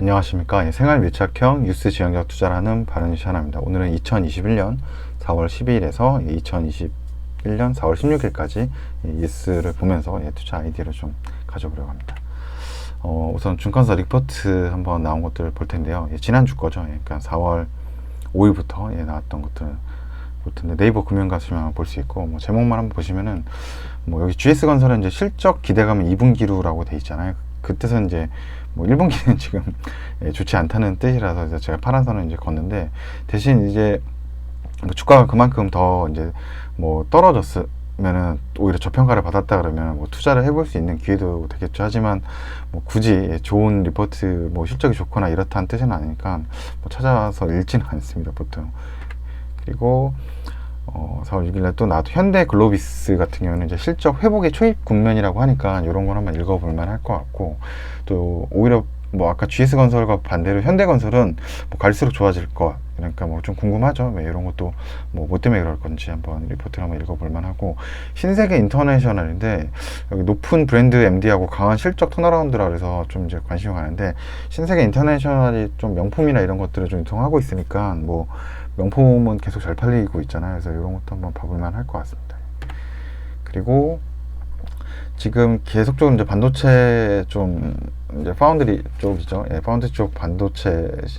안녕하십니까. 예, 생활 밀착형 뉴스 지향적 투자라는 바른뉴스 하나입니다. 오늘은 2021년 4월 12일에서 2021년 4월 16일까지 뉴스를 보면서 예, 투자 아이디어를 좀 가져보려고 합니다. 어, 우선 증권사 리포트 한번 나온 것들을 볼 텐데요. 예, 지난주 거죠. 예, 그러니까 4월 5일부터 예, 나왔던 것들 볼 텐데 네이버 금융 가시면 볼 수 있고 뭐 제목만 한번 보시면은 뭐 여기 GS 건설은 이제 실적 기대감은 2분기로라고 돼 있잖아요. 그 뜻은 이제 뭐 1분기는 지금 예, 좋지 않다는 뜻이라서 이제 제가 파란 선을 이제 걷는데 대신 이제 뭐 주가가 그만큼 더 이제 뭐 떨어졌으면은 오히려 저평가를 받았다 그러면 뭐 투자를 해볼 수 있는 기회도 되겠죠. 하지만 뭐 굳이 좋은 리포트 뭐 실적이 좋거나 이렇다는 뜻은 아니니까 뭐 찾아서 읽지는 않습니다. 보통. 그리고 어, 4월 6일날 또 나도 현대 글로비스 같은 경우는 이제 실적 회복의 초입 국면이라고 하니까 이런 걸 한번 읽어볼 만할 것 같고 또 오히려 뭐 아까 GS 건설과 반대로 현대 건설은 뭐 갈수록 좋아질 것 그러니까 뭐 좀 궁금하죠. 왜 이런 것도 뭐 뭐 때문에 그럴 건지 한번 리포트를 한번 읽어볼 만하고 신세계 인터내셔널인데 여기 높은 브랜드 MD하고 강한 실적 턴어라운드라 그래서 좀 이제 관심이 가는데 신세계 인터내셔널이 좀 명품이나 이런 것들을 좀 유통하고 있으니까 뭐 명품은 계속 잘 팔리고 있잖아요. 그래서 이런 것도 한번 봐볼만 할 것 같습니다. 그리고 지금 계속적으로 이제 반도체 좀 이제 파운드리 쪽이죠. 예, 파운드리 쪽 반도체가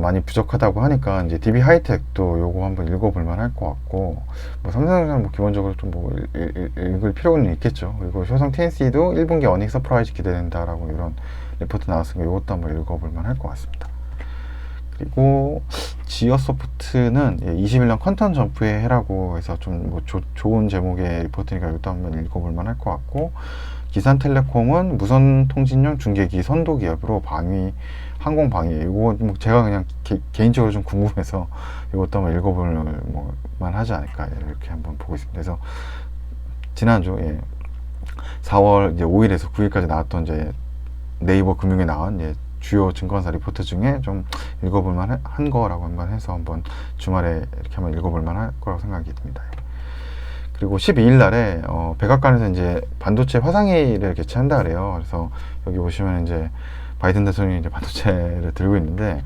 많이 부족하다고 하니까 이제 DB 하이텍도 요거 한번 읽어볼만 할 것 같고 뭐 삼성전자는 뭐 기본적으로 좀 뭐 읽을 필요는 있겠죠. 그리고 효성 TNC도 1분기 어닝 서프라이즈 기대된다라고 이런 리포트 나왔으니까 이것도 한번 읽어볼만 할 것 같습니다. 그리고 지어 소프트는 21년 컨턴 점프의 해라고 해서 좀 뭐 좋은 제목의 리포트니까 이것도 한번 읽어볼 만 할 것 같고 기산텔레콤은 무선 통신용 중계기 선도 기업으로 방위 항공 방위 이거 뭐 제가 그냥 개, 인적으로 좀 궁금해서 이것도 한번 읽어볼만 하지 않을까 이렇게 한번 보고 있습니다. 그래서 지난주 예, 4월 이제 5일에서 9일까지 나왔던 이제 네이버 금융에 나온 예, 주요 증권사 리포트 중에 좀 읽어볼 만 한 거라고 한번 해서 한번 주말에 이렇게 한번 읽어볼 만 할 거라고 생각이 듭니다. 그리고 12일 날에 어, 백악관에서 이제 반도체 화상회의를 개최한다 그래요. 그래서 여기 보시면 이제 바이든 대통령이 이제 반도체를 들고 있는데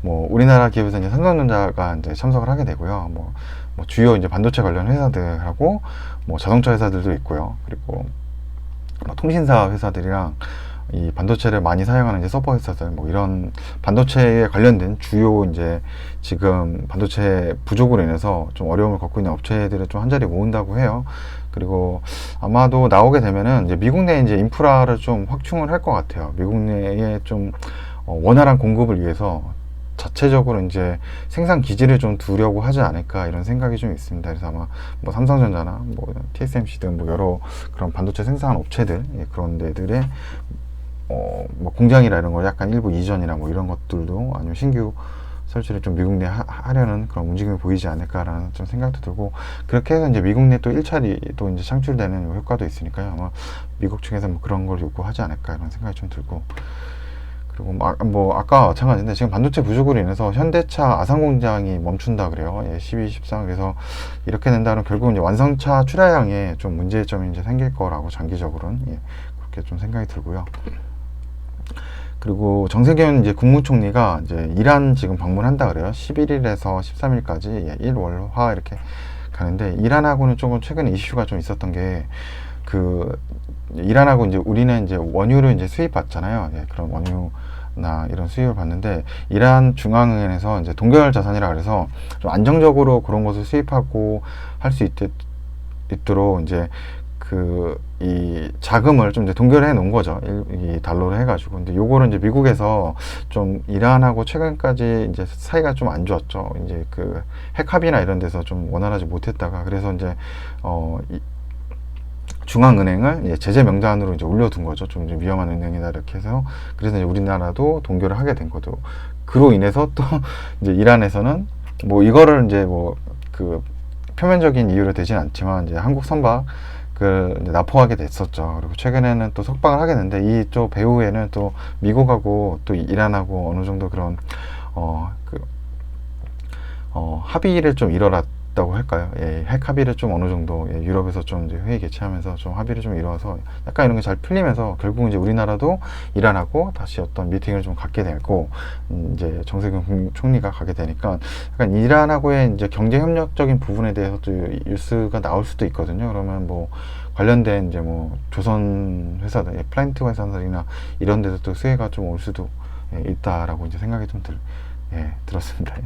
뭐 우리나라 기업에서 이제 삼성전자가 이제 참석을 하게 되고요. 뭐, 뭐 주요 이제 반도체 관련 회사들하고 뭐 자동차 회사들도 있고요. 그리고 뭐 통신사 회사들이랑 이 반도체를 많이 사용하는 이제 서버 회사들 뭐 이런 반도체에 관련된 주요 이제 지금 반도체 부족으로 인해서 좀 어려움을 겪고 있는 업체들을 좀 한 자리 모은다고 해요. 그리고 아마도 나오게 되면은 이제 미국 내 이제 인프라를 좀 확충을 할 것 같아요. 미국 내에 좀 어, 원활한 공급을 위해서 자체적으로 이제 생산 기지를 좀 두려고 하지 않을까 이런 생각이 좀 있습니다. 그래서 아마 뭐 삼성전자나 뭐 TSMC 등 뭐 여러 그런 반도체 생산 업체들 예, 그런 데들의 어, 뭐 공장이라 이런 걸 약간 일부 이전이나 뭐 이런 것들도 아니면 신규 설치를 좀 미국 내 하, 려는 그런 움직임이 보이지 않을까라는 좀 생각도 들고 그렇게 해서 이제 미국 내또 1차리 또 이제 창출되는 효과도 있으니까요. 아마 미국 측에서 뭐 그런 걸 요구하지 않을까 이런 생각이 좀 들고 그리고 뭐, 아, 뭐 아까 마찬가지인데 지금 반도체 부족으로 인해서 현대차 아산 공장이 멈춘다 그래요. 예, 12, 13 그래서 이렇게 된다면 결국 이제 완성차 출하량에 좀 문제점이 이제 생길 거라고 장기적으로는 예, 그렇게 좀 생각이 들고요. 그리고 정세균 이제 국무총리가 이제 이란 지금 방문한다 그래요. 11일에서 13일까지 1월화 이렇게 가는데 이란하고는 조금 최근에 이슈가 좀 있었던 게 그 이란하고 이제 우리는 이제 원유를 이제 수입 받잖아요. 예, 그런 원유 나 이런 수입을 받는데 이란 중앙은행에서 이제 동결 자산이라 그래서 좀 안정적으로 그런 것을 수입하고 할 수 있도록 이제 그 이 자금을 좀 이제 동결해 놓은 거죠. 이 달러로 해가지고. 근데 요거를 이제 미국에서 좀 이란하고 최근까지 이제 사이가 좀 안 좋았죠. 이제 그 핵합의나 이런 데서 좀 원활하지 못했다가 그래서 이제 어 이, 중앙은행을 이제 제재 명단으로 이제 올려둔 거죠. 좀 위험한 은행이다 이렇게 해서 그래서 이제 우리나라도 동결을 하게 된 거죠. 그로 인해서 또 이제 이란에서는 뭐 이거를 이제 뭐 그 표면적인 이유로 되진 않지만 이제 한국 선박 그 납포하게 됐었죠. 그리고 최근에는 또 석방을 하게 됐는데 이쪽 배후에는 또 미국하고 또 이란하고 어느 정도 그런 어그 어, 합의를 좀 이뤄라 이뤘다고 할까요? 예, 핵 합의를 좀 어느 정도 예, 유럽에서 좀 이제 회의 개최하면서 좀 합의를 좀 이루어서 약간 이런 게 잘 풀리면서 결국 이제 우리나라도 이란하고 다시 어떤 미팅을 좀 갖게 되고 음, 이제 정세균 총리가 가게 되니까 약간 이란하고의 이제 경제 협력적인 부분에 대해서도 뉴스가 나올 수도 있거든요. 그러면 뭐 관련된 이제 뭐 조선 회사들, 예, 플랜트 회사들이나 이런 데서 또 수혜가 좀 올 수도 예, 있다라고 이제 생각이 좀 들, 예, 들었습니다. 예.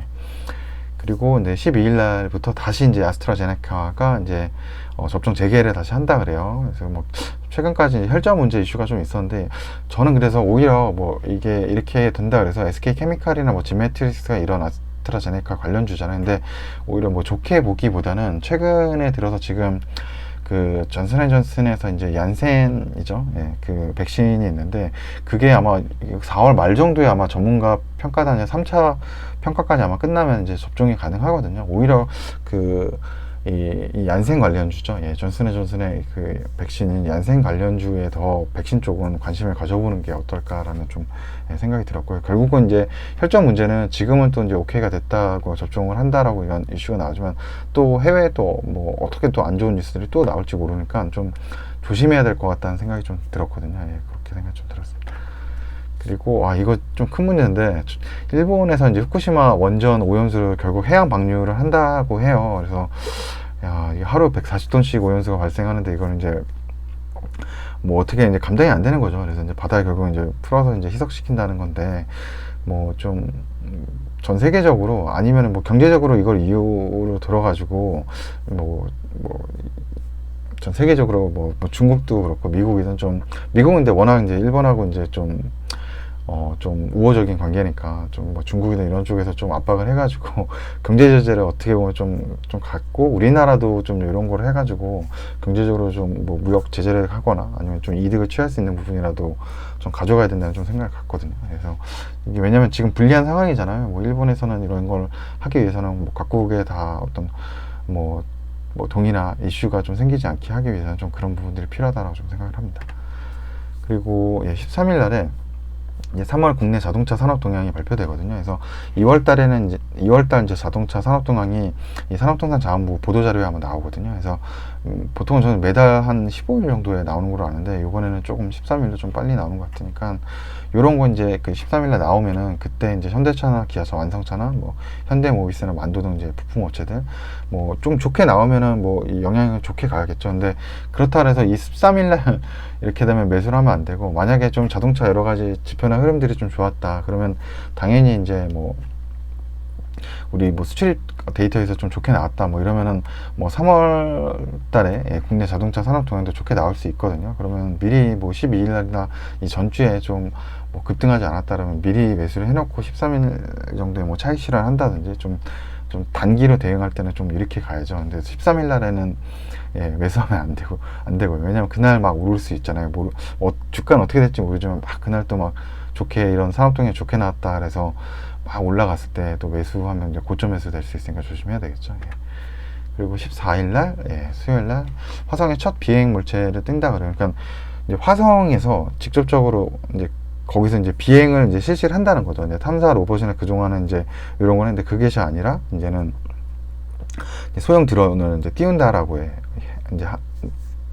그리고 이제 12일 날부터 다시 이제 아스트라제네카가 이제 어, 접종 재개를 다시 한다 그래요. 그래서 뭐 최근까지 혈전 문제 이슈가 좀 있었는데 저는 그래서 오히려 뭐 이게 이렇게 된다 그래서 SK 케미칼이나 뭐 지메트릭스가 이런 아스트라제네카 관련주잖아요. 근데 오히려 뭐 좋게 보기보다는 최근에 들어서 지금 그 전슨앤전슨에서 이제 얀센이죠. 예, 그 백신이 있는데 그게 아마 4월 말 정도에 아마 전문가 평가단의 3차 평가까지 아마 끝나면 이제 접종이 가능하거든요. 오히려 그 이, 이 얀센 관련주죠. 예, 존슨앤존슨의 그 백신인 얀센 관련주에 더 백신 쪽은 관심을 가져보는 게 어떨까라는 좀 예, 생각이 들었고요. 결국은 이제 혈전 문제는 지금은 또 이제 오케이가 됐다고 접종을 한다라고 이런 이슈가 나오지만 또 해외에 또 뭐 어떻게 또 안 좋은 뉴스들이 또 나올지 모르니까 좀 조심해야 될 것 같다는 생각이 좀 들었거든요. 예, 그렇게 생각이 좀 들었습니다. 그리고 아 이거 좀 큰 문제인데 일본에서 이제 후쿠시마 원전 오염수를 결국 해양 방류를 한다고 해요. 그래서 야 하루 140톤씩 오염수가 발생하는데 이거는 이제 뭐 어떻게 이제 감당이 안 되는 거죠. 그래서 이제 바다에 결국 이제 풀어서 이제 희석시킨다는 건데 뭐 좀 전 세계적으로 아니면은 뭐 경제적으로 이걸 이유로 들어가지고 뭐 뭐 전 세계적으로 뭐, 뭐 중국도 그렇고 미국이든 좀 미국은 근데 워낙 이제 일본하고 이제 좀 어, 좀 우호적인 관계니까 좀 뭐 중국이나 이런 쪽에서 좀 압박을 해가지고 경제 제재를 어떻게 보면 좀, 좀 갖고 우리나라도 좀 이런 걸 해가지고 경제적으로 좀 뭐 무역 제재를 하거나 아니면 좀 이득을 취할 수 있는 부분이라도 좀 가져가야 된다는 좀 생각을 갖거든요. 그래서 이게 왜냐면 지금 불리한 상황이잖아요. 뭐 일본에서는 이런 걸 하기 위해서는 뭐 각국에 다 어떤 뭐, 뭐 동의나 이슈가 좀 생기지 않게 하기 위해서는 좀 그런 부분들이 필요하다고 좀 생각을 합니다. 그리고 예, 13일 날에 이제 3월 국내 자동차 산업 동향이 발표되거든요. 그래서 2월 달에는 이제 2월 달 이제 자동차 산업 동향이 이 산업통상 자원부 보도 자료에 한번 나오거든요. 그래서 음, 보통은 저는 매달 한 15일 정도에 나오는 걸로 아는데 이번에는 조금 13일도 좀 빨리 나오는 것 같으니까 요런 거 이제 그 13일에 나오면은 그때 이제 현대차나 기아차, 완성차나 뭐 현대모비스나 만도 등 이제 부품 업체들 뭐 좀 좋게 나오면은 뭐 영향을 좋게 가야겠죠. 근데 그렇다 해서 이 13일날 이렇게 되면 매수를 하면 안 되고 만약에 좀 자동차 여러 가지 지표나 흐름들이 좀 좋았다 그러면 당연히 이제 뭐 우리 뭐 수출 데이터에서 좀 좋게 나왔다 뭐 이러면은 뭐 3월 달에 예, 국내 자동차 산업 동향도 좋게 나올 수 있거든요. 그러면 미리 뭐 12일 날이나 이 전주에 좀 뭐 급등하지 않았다 그러면 미리 매수를 해놓고 13일 정도에 뭐 차익 실현 한다든지 좀, 좀 단기로 대응할 때는 좀 이렇게 가야죠. 근데 13일 날에는 예, 매수하면 안 되고, 안 되고요. 왜냐면 그날 막 오를 수 있잖아요. 뭐, 어, 주가는 어떻게 될지 모르지만 막 그날 또 막 좋게 이런 산업동향 좋게 나왔다 그래서 막 올라갔을 때 또 매수하면 이제 고점 매수 될 수 있으니까 조심해야 되겠죠. 예. 그리고 14일 날, 예, 수요일 날 화성의 첫 비행 물체를 뜬다 그래요. 그러니까 이제 화성에서 직접적으로 이제 거기서 이제 비행을 이제 실시를 한다는 거죠. 이제 탐사 로봇이나 그동안은 이제 이런 건 했는데 그것이 아니라 이제는 소형 드론을 이제 띄운다라고 해. 이제 하,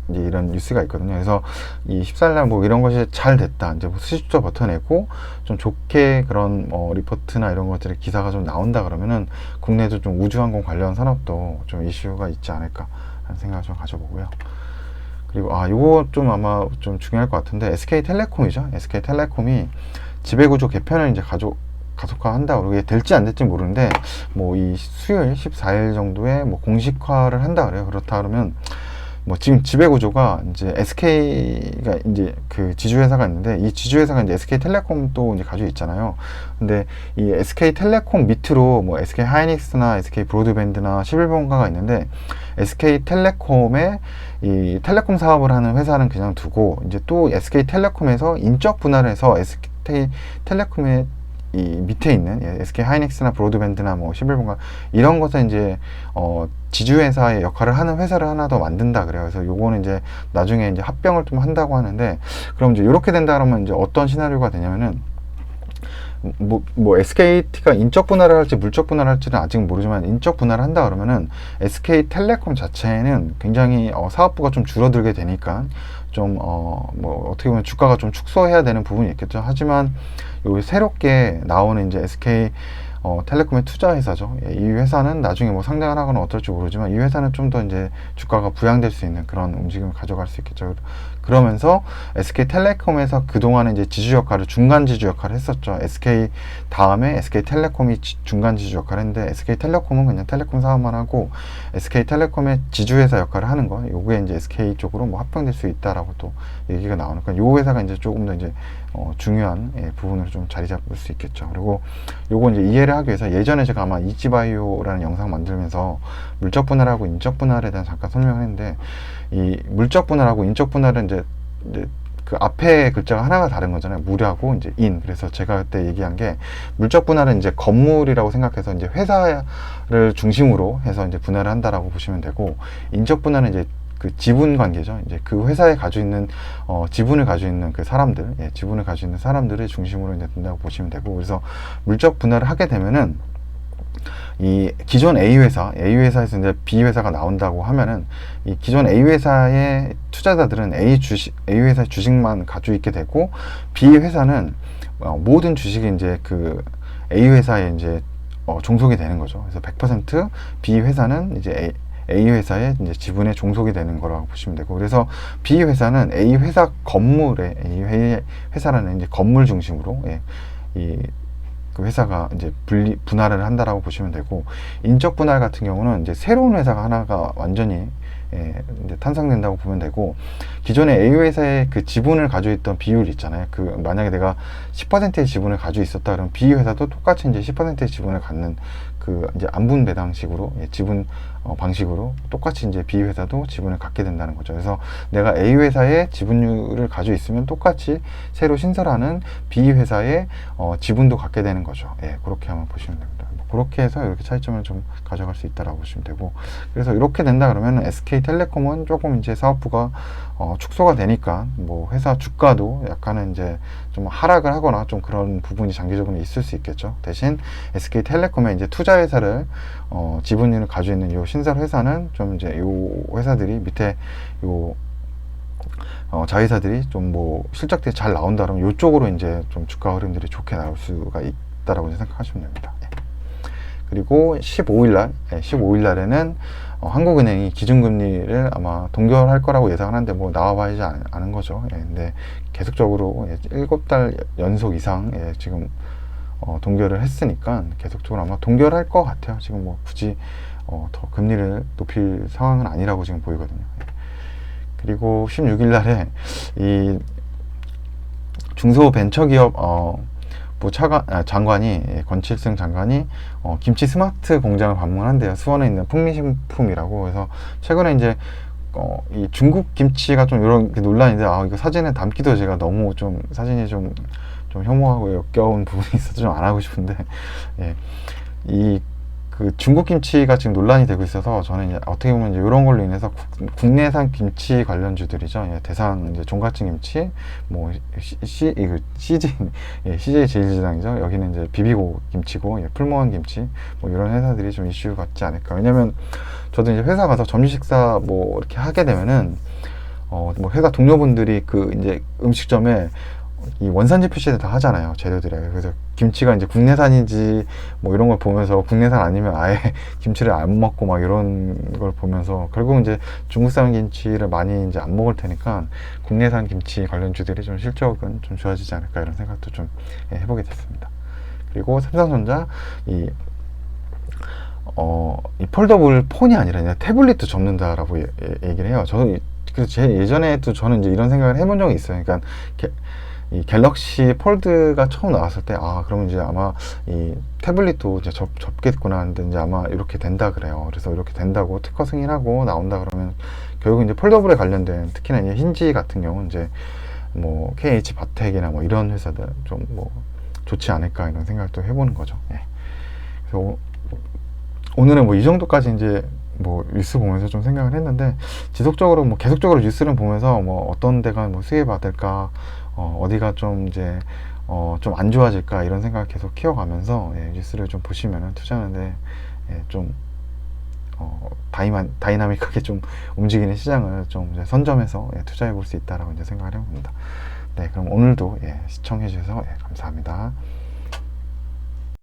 이제 이런 뉴스가 있거든요. 그래서 이 14일날 뭐 이런 것이 잘 됐다. 이제 뭐 수십조 버텨내고 좀 좋게 그런 뭐 리포트나 이런 것들의 기사가 좀 나온다 그러면은 국내도 좀 우주항공 관련 산업도 좀 이슈가 있지 않을까 하는 생각을 좀 가져보고요. 그리고 아 요거 좀 아마 좀 중요할 것 같은데 SK텔레콤이죠. SK텔레콤이 지배구조 개편을 이제 가져 가속화한다. 그게 될지 안 될지 모르는데 뭐 이 수요일 14일 정도에 뭐 공식화를 한다 그래요. 그렇다 그러면 뭐 지금 지배 구조가 이제 SK가 이제 그 지주 회사가 있는데 이 지주 회사가 이제 SK텔레콤도 이제 가지고 있잖아요. 근데 이 SK텔레콤 밑으로 뭐 SK 하이닉스나 SK 브로드밴드나 11번가가 있는데 SK텔레콤의 이 텔레콤 사업을 하는 회사는 그냥 두고 이제 또 SK텔레콤에서 인적 분할을 해서 SK텔레콤의 이 밑에 있는 예, SK 하이닉스나 브로드밴드나 뭐 11번가 이런 것은 이제 어 지주회사의 역할을 하는 회사를 하나 더 만든다 그래요. 그래서 요거는 이제 나중에 이제 합병을 좀 한다고 하는데 그럼 이제 이렇게 된다 그러면 이제 어떤 시나리오가 되냐면은 뭐, 뭐 SKT가 인적 분할을 할지 물적 분할을 할지는 아직 모르지만 인적 분할을 한다 그러면은 SK텔레콤 자체는 굉장히 어, 사업부가 좀 줄어들게 되니까 좀 어 뭐 어떻게 보면 주가가 좀 축소해야 되는 부분이 있겠죠. 하지만 요 새롭게 나오는 이제 SK 어, 텔레콤의 투자 회사죠. 예, 이 회사는 나중에 뭐 상장을 하거나 어떨지 모르지만 이 회사는 좀 더 이제 주가가 부양될 수 있는 그런 움직임을 가져갈 수 있겠죠. 그러면서 SK 텔레콤에서 그동안에 이제 지주 역할을 중간 지주 역할을 했었죠. SK 다음에 SK 텔레콤이 지- 중간 지주 역할을 했는데 SK 텔레콤은 그냥 텔레콤 사업만 하고 SK 텔레콤의 지주 회사 역할을 하는 거. 요게 이제 SK 쪽으로 뭐 합병될 수 있다라고 또 얘기가 나오니까 요 회사가 이제 조금 더 이제 어, 중요한 예, 부분으로 좀 자리 잡을 수 있겠죠. 그리고 요거 이제 이해를 하기 위해서 예전에 제가 아마 이지바이오라는 영상 만들면서 물적 분할하고 인적 분할에 대한 잠깐 설명을 했는데 이 물적 분할하고 인적 분할은 이제, 이제 그 앞에 글자가 하나가 다른 거잖아요. 물하고 이제 인. 그래서 제가 그때 얘기한 게 물적 분할은 이제 건물이라고 생각해서 이제 회사를 중심으로 해서 이제 분할을 한다라고 보시면 되고 인적 분할은 이제 그 지분 관계죠. 이제 그 회사에 가지고 있는 어, 지분을 가지고 있는 그 사람들, 예, 지분을 가지고 있는 사람들을 중심으로 이제 된다고 보시면 되고, 그래서 물적 분할을 하게 되면은 이 기존 A 회사, A 회사에서 이제 B 회사가 나온다고 하면은 이 기존 A 회사의 투자자들은 A 주식, A 회사 주식만 가지고 있게 되고 B 회사는 어, 모든 주식이 이제 그 A 회사에 이제 어, 종속이 되는 거죠. 그래서 100% B 회사는 이제 A, A 회사의 이제 지분에 종속이 되는 거라고 보시면 되고 그래서 B 회사는 A 회사 건물에 A 회- 회사라는 이제 건물 중심으로 예, 이그 회사가 이제 분리 분할을 한다라고 보시면 되고 인적 분할 같은 경우는 이제 새로운 회사가 하나가 완전히 예, 이제 탄생된다고 보면 되고 기존에 A 회사의 그 지분을 가지고 있던 비율 있잖아요. 그 만약에 내가 10%의 지분을 가지고 있었다 그러면 B 회사도 똑같이 이제 10%의 지분을 갖는 그 이제 안분 배당식으로 예, 지분 어, 방식으로 똑같이 이제 B 회사도 지분을 갖게 된다는 거죠. 그래서 내가 A 회사의 지분율을 가지고 있으면 똑같이 새로 신설하는 B 회사의 어, 지분도 갖게 되는 거죠. 예, 그렇게 한번 보시면 됩니다. 뭐 그렇게 해서 이렇게 차이점을 좀 가져갈 수 있다라고 보시면 되고 그래서 이렇게 된다 그러면 SK텔레콤은 조금 이제 사업부가 어, 축소가 되니까 뭐 회사 주가도 약간은 이제 좀 하락을 하거나 좀 그런 부분이 장기적으로 있을 수 있겠죠. 대신 SK텔레콤의 이제 투자 회사를 어, 지분율을 가지고 있는 요 신설 회사는 좀 이제 요 회사들이 밑에 요 어, 자회사들이 좀 뭐 실적들이 잘 나온다 그러면 요쪽으로 이제 좀 주가 흐름들이 좋게 나올 수가 있다라고 생각하시면 됩니다. 예. 그리고 15일 날, 15일 날에는 어, 한국은행이 기준금리를 아마 동결할 거라고 예상을 하는데 뭐 나와봐야지 않, 않은 거죠. 예, 근데 계속적으로 예, 7달 연속 이상 예, 지금 어, 동결을 했으니까 계속적으로 아마 동결할 것 같아요. 지금 뭐 굳이 어, 더 금리를 높일 상황은 아니라고 지금 보이거든요. 예. 그리고 16일 날에 이 중소벤처기업 어, 부 차관, 아, 장관이 예, 권칠승 장관이 어, 김치 스마트 공장을 방문한대요. 수원에 있는 풍미식품이라고 그래서 최근에 이제 어, 이 중국 김치가 좀 이런 게 논란인데 아 이거 사진에 담기도 제가 너무 좀 사진이 좀 좀 혐오하고 역겨운 부분이 있어서 좀 안 하고 싶은데 예. 이 그 중국 김치가 지금 논란이 되고 있어서 저는 이제 어떻게 보면 이제 이런 걸로 인해서 국, 국내산 김치 관련주들이죠. 예, 대상 이제 종갓집 김치, 뭐 시, 시 이거 CJ 예, CJ 제일지당이죠. 여기는 이제 비비고 김치고 예, 풀무원 김치 뭐 이런 회사들이 좀 이슈 같지 않을까. 왜냐면 저도 이제 회사 가서 점심 식사 뭐 이렇게 하게 되면은 어 뭐 회사 동료분들이 그 이제 음식점에 이 원산지 표시를 다 하잖아요 재료들에 그래서 김치가 이제 국내산인지 뭐 이런 걸 보면서 국내산 아니면 아예 김치를 안 먹고 막 이런 걸 보면서 결국 이제 중국산 김치를 많이 이제 안 먹을 테니까 국내산 김치 관련주들이 좀 실적은 좀 좋아지지 않을까 이런 생각도 좀 예, 해보게 됐습니다. 그리고 삼성전자 이 어, 이 폴더블 폰이 아니라 그냥 태블릿도 접는다라고 예- 예- 얘기를 해요. 저도 이- 그래서 제 예전에도 저는 이제 이런 생각을 해본 적이 있어요. 그러니까 게- 이 갤럭시 폴드가 처음 나왔을 때, 아, 그러면 이제 아마 이 태블릿도 이제 접, 접겠구나 하는데 이제 아마 이렇게 된다 그래요. 그래서 이렇게 된다고 특허 승인하고 나온다 그러면 결국 이제 폴더블에 관련된 특히나 이제 힌지 같은 경우는 이제 뭐 KH 바텍이나 뭐 이런 회사들 좀 뭐 좋지 않을까 이런 생각을 또 해보는 거죠. 예. 그래서 오- 오늘은 뭐 이 정도까지 이제 뭐 뉴스 보면서 좀 생각을 했는데 지속적으로 뭐 계속적으로 뉴스를 보면서 뭐 어떤 데가 뭐 수혜 받을까 어, 어디가 좀 이제 어, 좀 안 좋아질까 이런 생각을 계속 키워가면서 예, 뉴스를 좀 보시면은 투자하는데 예, 좀 어, 다이만, 다이나믹하게 좀 움직이는 시장을 좀 선점해서 예, 투자해 볼 수 있다라고 이제 생각을 해봅니다. 네, 그럼 오늘도 예, 시청해 주셔서 예, 감사합니다.